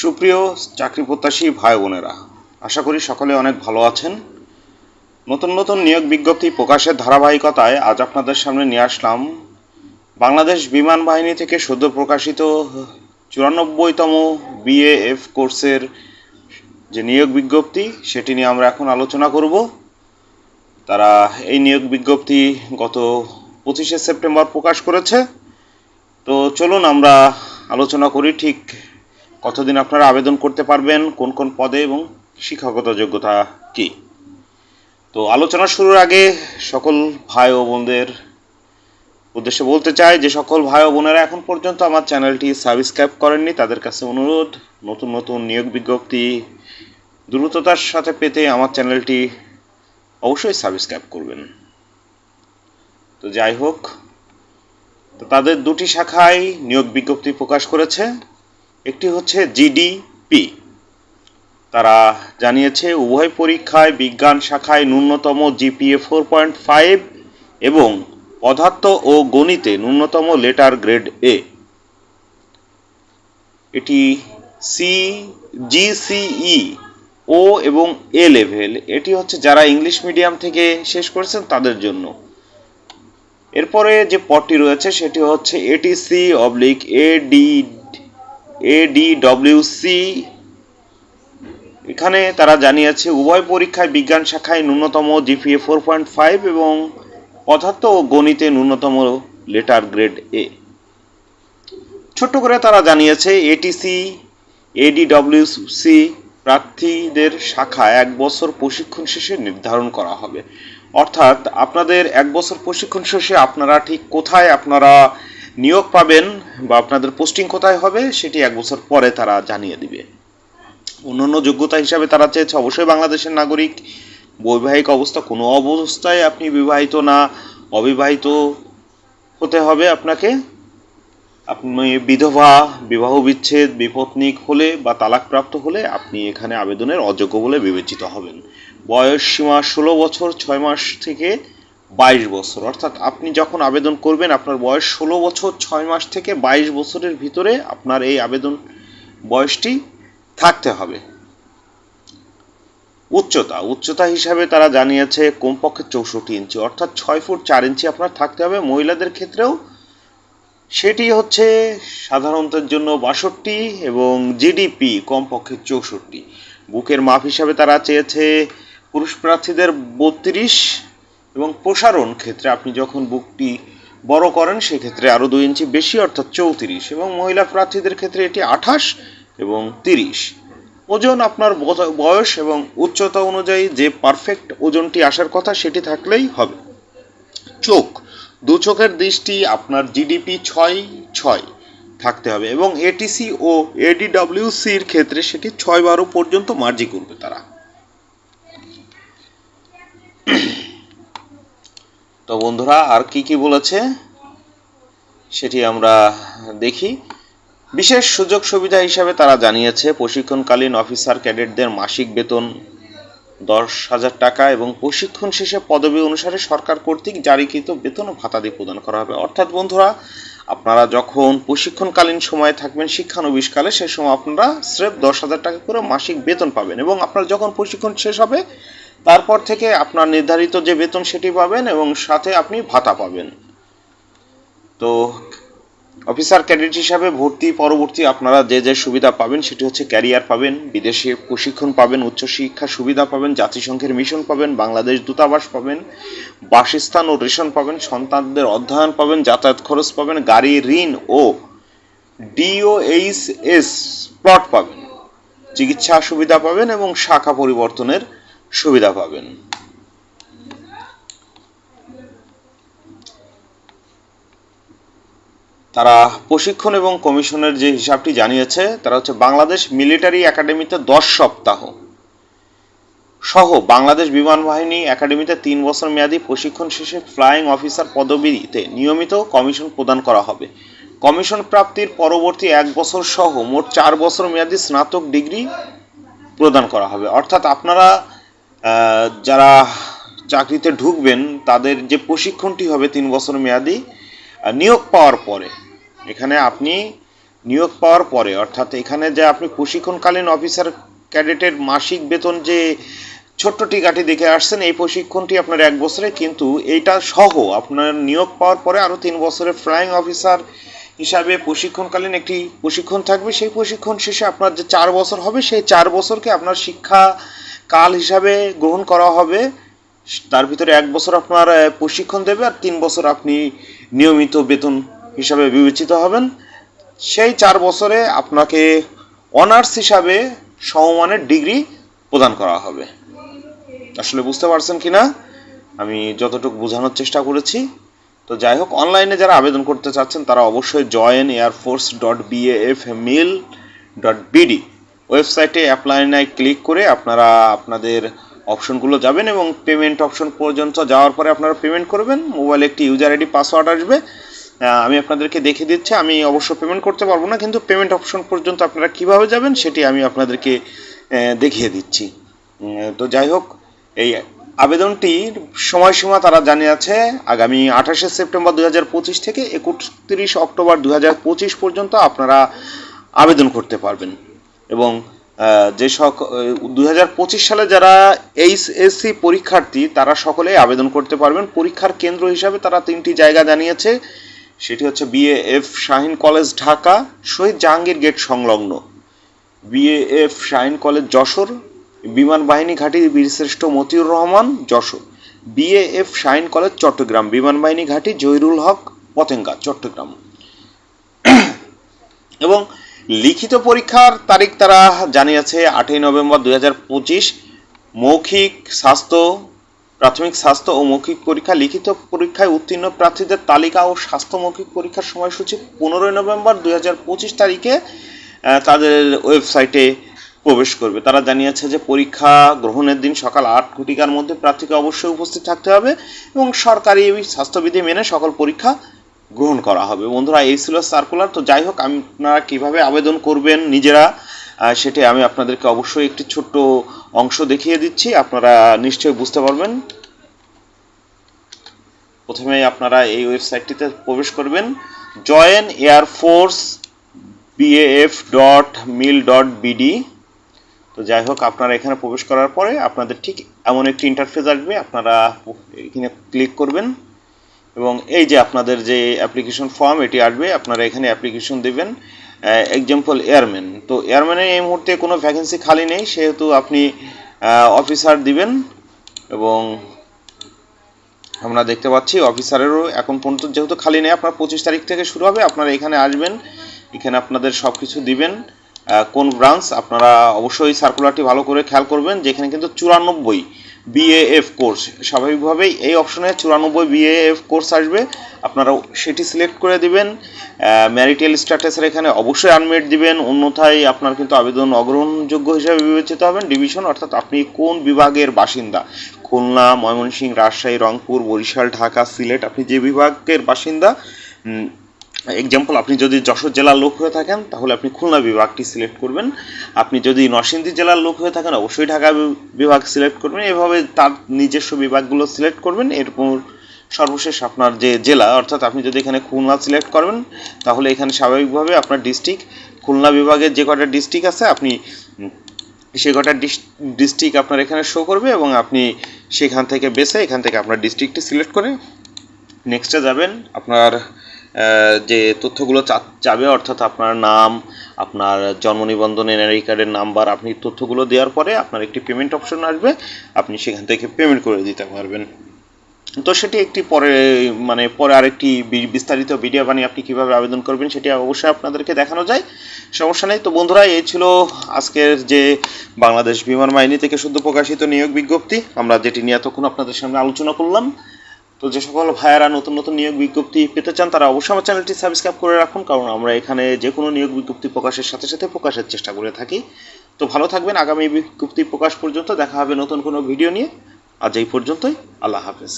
সুপ্রিয় চাকরি প্রত্যাশী ভাই বোনেরা, আশা করি সকলে অনেক ভালো আছেন। নতুন নতুন নিয়োগ বিজ্ঞপ্তি প্রকাশের ধারাবাহিকতায় আজ আপনাদের সামনে নিয়ে আসলাম বাংলাদেশ বিমান বাহিনী থেকে সদ্য প্রকাশিত চুরানব্বইতম বিএএফ কোর্সের যে নিয়োগ বিজ্ঞপ্তি, সেটি নিয়ে আমরা এখন আলোচনা করব। তারা এই নিয়োগ বিজ্ঞপ্তি গত পঁচিশে সেপ্টেম্বর প্রকাশ করেছে। তো চলুন আমরা আলোচনা করি ঠিক কতদিন আপনারা আবেদন করতে পারবেন, কোন কোন পদে এবং শিক্ষাগত যোগ্যতা কি? তো আলোচনা শুরুর আগে সকল ভাই ও বোনদের উদ্দেশ্যে বলতে চাই যে সকল ভাই ও বোনেরা এখন পর্যন্ত আমার চ্যানেলটি সাবস্ক্রাইব করেননি। তাদের কাছে অনুরোধ, নতুন নতুন নিয়োগ বিজ্ঞপ্তি দ্রুততার সাথে পেতে আমার চ্যানেলটি অবশ্যই সাবস্ক্রাইব করবেন। তো যাই হোক তাদের দুটি শাখায় নিয়োগ বিজ্ঞপ্তি প্রকাশ করেছে। একটি হচ্ছে জিডিপি তারা জানিয়েছে, উভয় পরীক্ষায় বিজ্ঞান শাখায় ন্যূনতম জিপিএ ফোর পয়েন্ট ফাইভ এবং পদার্থ ও গণিতে ন্যূনতম লেটার গ্রেড এ এটি সি জিসিই ও এবং এ লেভেল এটি হচ্ছে যারা ইংলিশ মিডিয়াম থেকে শেষ করেছেন তাদের জন্য। এরপরে যে পদটি রয়েছে, সেটি হচ্ছে এটিসি অবলিক এডি এডিডব্লিউসি এখানে তারা জানিয়েছে, উভয় পরীক্ষায় বিজ্ঞান শাখায় ন্যূনতম জিপিএ ফোর পয়েন্ট ফাইভ এবং পদার্থ ও গণিতে ন্যূনতম লেটার গ্রেড এ ছোট্ট করে তারা জানিয়েছে এটিসি এডিডব্লিউসি প্রার্থীদের শাখা এক বছর প্রশিক্ষণ শেষে নির্ধারণ করা হবে। অর্থাৎ আপনাদের এক বছর প্রশিক্ষণ শেষে আপনারা ঠিক কোথায় আপনারা নিয়োগ পাবেন বা আপনাদের পোস্টিং কোথায় হবে সেটি এক বছর পরে তারা জানিয়ে দিবে। অন্যান্য যোগ্যতা হিসাবে তারা চেয়েছে অবশ্যই বাংলাদেশের নাগরিক। বৈবাহিক অবস্থা কোনো অবস্থায় আপনি বিবাহিত না, অবিবাহিত হতে হবে আপনাকে। আপনি বিধবা, বিবাহ বিচ্ছেদ, বিপত্নিক হলে বা তালাকপ্রাপ্ত হলে আপনি এখানে আবেদনের অযোগ্য বলে বিবেচিত হবেন। বয়স সীমা ষোলো বছর, ছয় মাস থেকে বাইশ বছর। অর্থাৎ আপনি যখন আবেদন করবেন, আপনার বয়স ষোলো বছর, ছয় মাস থেকে বাইশ বছরের ভিতরে আপনার এই আবেদন বয়সটি থাকতে হবে। উচ্চতা উচ্চতা হিসাবে তারা জানিয়েছে কমপক্ষে চৌষট্টি ইঞ্চি, অর্থাৎ ছয় ফুট চার ইঞ্চি আপনার থাকতে হবে। মহিলাদের ক্ষেত্রেও সেটি হচ্ছে সাধারণতের জন্য বাষট্টি এবং জিডিপি কমপক্ষে চৌষট্টি। বুকের মাপ হিসাবে তারা চেয়েছে পুরুষ প্রার্থীদের বত্রিশ এবং প্রসারণ ক্ষেত্রে আপনি যখন বুকটি বড় করেন, সেক্ষেত্রে আরও দুই ইঞ্চি বেশি, অর্থাৎ চৌত্রিশ। এবং মহিলা প্রার্থীদের ক্ষেত্রে এটি আঠাশ এবং তিরিশ। ওজন আপনার বয়স এবং উচ্চতা অনুযায়ী যে পারফেক্ট ওজনটি আসার কথা, সেটি থাকলেই হবে। চোখ, দু চোখের দৃষ্টি আপনার জিডিপি ছয় ছয় থাকতে হবে এবং এটিসি ও এডিডব্লিউসির ক্ষেত্রে সেটি ছয় বারো পর্যন্ত মার্জি করবে তারা। তো বন্ধুরা, আর কি কি বলেছে সেটি আমরা দেখি। বিশেষ সুযোগ সুবিধা হিসাবে তারা জানিয়েছে, প্রশিক্ষণকালীন অফিসার ক্যাডেটদের মাসিক বেতন দশ হাজার টাকা এবং প্রশিক্ষণ শেষে পদবি অনুসারে সরকার কর্তৃক জারিকৃত বেতন ও ভাতাদি প্রদান করা হবে। অর্থাৎ বন্ধুরা, আপনারা যখন প্রশিক্ষণকালীন সময়ে থাকবেন, শিক্ষানবিশকালে, সে সময় আপনারা স্রেফ দশ হাজার টাকা করে মাসিক বেতন পাবেন এবং আপনার যখন প্রশিক্ষণ শেষ হবে তারপর থেকে আপনার নির্ধারিত যে বেতন সেটি পাবেন এবং সাথে আপনি ভাতা পাবেন। তো অফিসার, ক্যাডেট হিসাবে ভর্তি পরবর্তী আপনারা যে যে সুবিধা পাবেন সেটি হচ্ছে ক্যারিয়ার পাবেন, বিদেশে প্রশিক্ষণ পাবেন উচ্চশিক্ষা সুবিধা পাবেন, জাতিসংঘের মিশন পাবেন, বাংলাদেশ দূতাবাস পাবেন, বাসস্থান ও রেশন পাবেন, সন্তানদের অধ্যয়ন পাবেন, যাতায়াত খরচ পাবেন, গাড়ি, ঋণ ও ডিওএইচএস প্লট পাবেন, চিকিৎসা সুবিধা পাবেন এবং শাখা পরিবর্তনের সুবিধা পাবেন। তারা প্রশিক্ষণ এবং কমিশনের যে হিসাবটি জানিয়েছে, তারা হচ্ছে বাংলাদেশ মিলিটারি একাডেমিতে দশ সপ্তাহ। সহ বাংলাদেশ বিমান বাহিনী একাডেমিতে তিন বছর মেয়াদী প্রশিক্ষণ শেষে ফ্লাইং অফিসার পদবীতে নিয়মিত কমিশন প্রদান করা হবে। কমিশন প্রাপ্তির পরবর্তী এক বছর সহ মোট চার বছর মেয়াদী স্নাতক ডিগ্রি প্রদান করা হবে। অর্থাৎ আপনারা যারা চাকরিতে ঢুকবেন, তাদের যে প্রশিক্ষণটি হবে তিন বছর মেয়াদি নিয়োগ পাওয়ার পরে। এখানে আপনি নিয়োগ পাওয়ার পরে, অর্থাৎ এখানে যে আপনি প্রশিক্ষণকালীন অফিসার ক্যাডেটের মাসিক বেতন যে ছোট্ট টিকাটি দেখে আসছেন, এই প্রশিক্ষণটি আপনার এক বছরে, কিন্তু এইটা সহ আপনার নিয়োগ পাওয়ার পরে আরও তিন বছরের ফ্লাইং অফিসার হিসাবে প্রশিক্ষণকালীন একটি প্রশিক্ষণ থাকবে। সেই প্রশিক্ষণ শেষে আপনার যে চার বছর হবে, সেই চার বছরকে আপনার শিক্ষা কাল হিসাবে গ্রহণ করা হবে। তার ভিতরে এক বছর আপনার প্রশিক্ষণ দেবে আর তিন বছর আপনি নিয়মিত বেতন হিসাবে বিবেচিত হবেন। সেই চার বছরে আপনাকে অনার্স হিসাবে সমমানের ডিগ্রি প্রদান করা হবে। আসলে বুঝতে পারছেন কি না আমি যতটুকু বোঝানোর চেষ্টা করেছি। তো যাই হোক, অনলাইনে যারা আবেদন করতে চাচ্ছেন, তারা অবশ্যই join air force dot BAF mail dot BD ওয়েবসাইটে অ্যাপ্লাইনায় ক্লিক করে আপনারা আপনাদের অপশনগুলো যাবেন এবং পেমেন্ট অপশন পর্যন্ত যাওয়ার পরে আপনারা পেমেন্ট করবেন। মোবাইলে একটি ইউজার আইডি পাসওয়ার্ড আসবে। আমি আপনাদেরকে দেখে দিচ্ছি, আমি অবশ্য পেমেন্ট করতে পারব না, কিন্তু পেমেন্ট অপশন পর্যন্ত আপনারা কীভাবে যাবেন সেটি আমি আপনাদেরকে দেখিয়ে দিচ্ছি। তো যাই হোক, এই আবেদনটির সময়সীমা তারা জানিয়েছে আগামী আঠাশে সেপ্টেম্বর দু হাজার পঁচিশ থেকে একত্রিশ অক্টোবর দু হাজার পঁচিশ পর্যন্ত আপনারা আবেদন করতে পারবেন। এবং যে সক দু হাজার পঁচিশ সালে যারা এইচএসসি পরীক্ষার্থী, তারা সকলেই আবেদন করতে পারবেন। পরীক্ষার কেন্দ্র হিসাবে তারা তিনটি জায়গা জানিয়েছে। সেটি হচ্ছে BAF Shaheen college Dhaka, Shahid Jahangir gate সংলগ্ন। বিএএফ শাহিন কলেজ যশোর, বিমান বাহিনী ঘাঁটি বীরশ্রেষ্ঠ মতিউর রহমান, যশোর। বিএএফ শাহিন কলেজ চট্টগ্রাম, বিমান বাহিনী ঘাঁটি জহিরুল হক পতেঙ্গা, চট্টগ্রাম। এবং লিখিত পরীক্ষার তারিখ তারা জানিয়েছে, আটই নভেম্বর দুই হাজার পঁচিশ। মৌখিক স্বাস্থ্য, প্রাথমিক স্বাস্থ্য ও মৌখিক পরীক্ষা, লিখিত পরীক্ষায় উত্তীর্ণ প্রার্থীদের তালিকা ও স্বাস্থ্য মৌখিক পরীক্ষার সময়সূচি পনেরোই নভেম্বর দুই হাজার পঁচিশ তারিখে তাদের ওয়েবসাইটে প্রবেশ করবে। তারা জানিয়েছে যে পরীক্ষা গ্রহণের দিন সকাল আট ঘটিকার মধ্যে প্রার্থীকে অবশ্যই উপস্থিত থাকতে হবে এবং সরকারি স্বাস্থ্যবিধি মেনে সকল পরীক্ষা গ্রহণ করা হবে। বন্ধুরা, এই ছিল সার্কুলার তো যাই হোক, আপনারা কীভাবে আবেদন করবেন নিজেরা সেটি আমি আপনাদেরকে অবশ্যই একটি ছোট্ট অংশ দেখিয়ে দিচ্ছি। আপনারা নিশ্চয়ই বুঝতে পারবেন। প্রথমে আপনারা এই ওয়েবসাইটটিতে প্রবেশ করবেন। Join air force BAF dot mil dot BD তো যাই হোক, আপনারা এখানে প্রবেশ করার পরে আপনাদের ঠিক এমন একটি ইন্টারফেস আসবে। আপনারা এখানে ক্লিক করবেন। এবং এই যে আপনাদের যে অ্যাপ্লিকেশন ফর্ম এটি আসবে, আপনারা এখানে অ্যাপ্লিকেশন দেবেন এক্সাম্পল এয়ারম্যান তো এয়ারম্যানের এই মুহূর্তে কোনো ভ্যাকেন্সি খালি নেই, সেহেতু আপনি অফিসার দিবেন এবং আমরা দেখতে পাচ্ছি অফিসারেরও এখন পর্যন্ত যেহেতু খালি নেই, আপনার পঁচিশ তারিখ থেকে শুরু হবে, আপনারা এখানে আসবেন, এখানে আপনাদের সব কিছু দিবেন কোন ব্রাঞ্চ আপনারা অবশ্যই সার্কুলারটি ভালো করে খেয়াল করবেন, যেখানে কিন্তু চুরানব্বই বিএএফ কোর্স স্বাভাবিকভাবেই এই অপশনে চুরানব্বই বিএএফ কোর্স আসবে। আপনারা সেটি সিলেক্ট করে দিবেন। ম্যারিটাল স্ট্যাটাসের এখানে অবশ্যই আনমেড দিবেন। অন্যথায় আপনার কিন্তু আবেদন অগ্রহণযোগ্য হিসাবে বিবেচিত হবেন। ডিভিশন অর্থাৎ আপনি কোন বিভাগের বাসিন্দা? খুলনা, ময়মনসিংহ, রাজশাহী, রংপুর, বরিশাল, ঢাকা, সিলেট, আপনি যে বিভাগের বাসিন্দা এক্সাম্পল আপনি যদি যশোর জেলার লোক হয়ে থাকেন, তাহলে আপনি খুলনা বিভাগটি সিলেক্ট করবেন। আপনি যদি নরসিংদী জেলার লোক হয়ে থাকেন, অবশ্যই ঢাকা বিভাগ সিলেক্ট করবেন। এভাবে তার নিজস্ব বিভাগগুলো সিলেক্ট করবেন। এরপর সর্বশেষ আপনার যে জেলা, অর্থাৎ আপনি যদি এখানে খুলনা সিলেক্ট করবেন, তাহলে এখানে স্বাভাবিকভাবে আপনার ডিস্ট্রিক্ট খুলনা বিভাগের যে কটা ডিস্ট্রিক্ট আছে, আপনি সে কটা ডিস্ট্রিক্ট আপনার এখানে শো করবে এবং আপনি সেখান থেকে বেছে এখান থেকে আপনার ডিস্ট্রিক্টটি সিলেক্ট করে নেক্সটে যাবেন। আপনার যে তথ্যগুলো চাবে অর্থাৎ আপনার নাম, আপনার জন্ম নিবন্ধন এনআরই কার্ডের নাম্বার আপনি তথ্যগুলো দেওয়ার পরে আপনার একটি পেমেন্ট অপশন আসবে, আপনি সেখান থেকে পেমেন্ট করে দিতে পারবেন। তো সেটি একটি পরে মানে পরে আরেকটি বিস্তারিত ভিডিও বানিয়ে আপনি কীভাবে আবেদন করবেন সেটি অবশ্যই আপনাদেরকে দেখানো যায়। সমস্যা নেই। তো বন্ধুরা, এই ছিল আজকের যে বাংলাদেশ বিমান বাহিনী থেকে শুদ্ধ প্রকাশিত নিয়োগ বিজ্ঞপ্তি। আমরা যেটি নিয়ে এতক্ষণ আপনাদের সামনে আলোচনা করলাম তো যে সকল ভাইয়েরা নতুন নতুন নিয়োগ বিজ্ঞপ্তি পেতে চান, তারা অবশ্যই আমার চ্যানেলটি সাবস্ক্রাইব করে রাখুন, কারণ আমরা এখানে যে কোনো নিয়োগ বিজ্ঞপ্তি প্রকাশের সাথে সাথে প্রকাশের চেষ্টা করে থাকি। তো ভালো থাকবেন, আগামী বিজ্ঞপ্তি প্রকাশ পর্যন্ত দেখা হবে নতুন কোনো ভিডিও নিয়ে। আজ এই পর্যন্তই, আল্লাহ হাফেজ।